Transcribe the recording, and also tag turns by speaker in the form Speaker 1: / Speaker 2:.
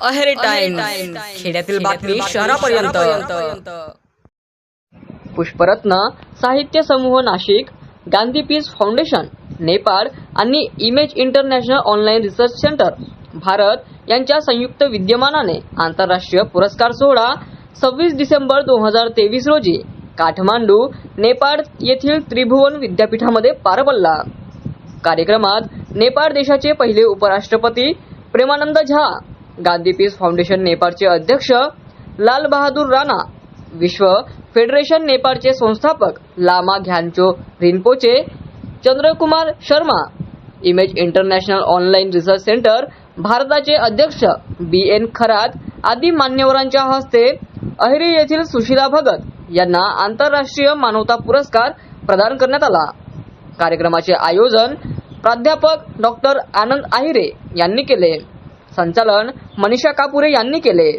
Speaker 1: Aheri time खेड्यातील बातमी शहरापर्यंत.
Speaker 2: पुष्परत्न साहित्य समूह नाशिक गांधी पीस फाउंडेशन नेपाळ आणि image international online research centre Bharat यांच्या संयुक्त विद्यमानाने आंतरराष्ट्रीय पुरस्कार सोहळा सव्वीस डिसेंबर दोन हजार तेवीस रोजी काठमांडू नेपाळ येथील त्रिभुवन विद्यापीठामध्ये पार पडला कार्यक्रमात नेपाळ देशाचे पहिले उपराष्ट्रपती प्रेमानंद झा गांधी पीस फाउंडेशन नेपाळचे अध्यक्ष लाल बहादूर राणा विश्व फेडरेशन नेपाळचे संस्थापक Lama Gyancho Rinpoche Chandrakumar Sharma image international online research centre भारताचे अध्यक्ष बी एन खरात आदी मान्यवरांच्या हस्ते अहिरे येथील सुशीला भगत यांना आंतरराष्ट्रीय मानवता पुरस्कार प्रदान करण्यात आला. कार्यक्रमाचे आयोजन प्राध्यापक डॉक्टर आनंद आहिरे यांनी केले. संचालन मनीषा कापुरे यांनी केले.